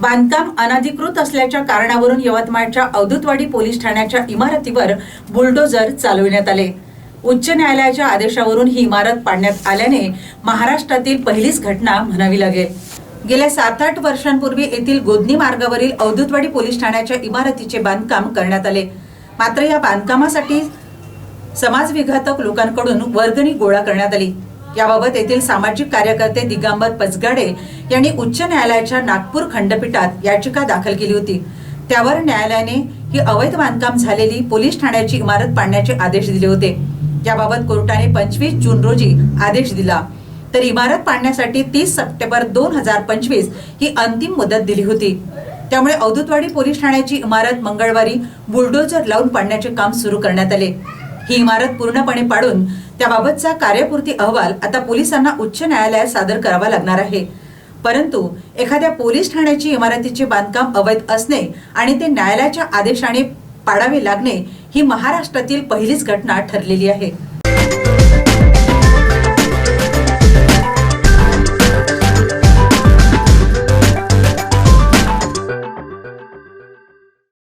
बांधकाम अनधिकृत असल्याच्या कारणावरून यवतमाळच्या अवधूतवाडी पोलीस ठाण्याच्या इमारतीवर बुलडोझर चालविण्यात आले. उच्च न्यायालयाच्या आदेशावरून ही इमारत पाडण्यात आल्याने महाराष्ट्रातील पहिलीच घटना म्हणावी लागेल. गेल्या सात आठ वर्षांपूर्वी येथील गोदनी मार्गावरील अवधूतवाडी पोलीस ठाण्याच्या इमारतीचे बांधकाम करण्यात आले. मात्र या बांधकामासाठी समाजविघातक लोकांकडून वर्गणी गोळा करण्यात आली. याबाबत येथील सामाजिक कार्यकर्ते दिगंबर पचगाडे यांनी उच्च न्यायालयाच्या नागपूर खंडपीठात याचिका दाखल केली होती. त्यावर न्यायालयाने ही अवैध बांधकाम झालेली पोलीस ठाण्याची इमारत पाडण्याचे आदेश दिले होते. याबाबत कोर्टाने पंचवीस जून रोजी आदेश दिला. तर इमारत पाडण्यासाठी तीस सप्टेंबर दोन हजार पंचवीस ही अंतिम मुदत दिली होती. त्यामुळे अवधूतवाडी पोलीस ठाण्याची इमारत मंगळवारी बुलडोजर लावून पाडण्याचे काम सुरू करण्यात आले. ही इमारत पूर्णपणे पाडून त्याबाबतचा कार्यपूर्ती अहवाल आता पोलिसांना उच्च न्यायालयात सादर करावा लागणार आहे. परंतु एखाद्या पोलीस ठाण्याची इमारतीचे बांधकाम अवैध असणे आणि ते न्यायालयाच्या आदेशाने पाडावे लागणे ही महाराष्ट्रातील पहिलीच घटना ठरलेली आहे.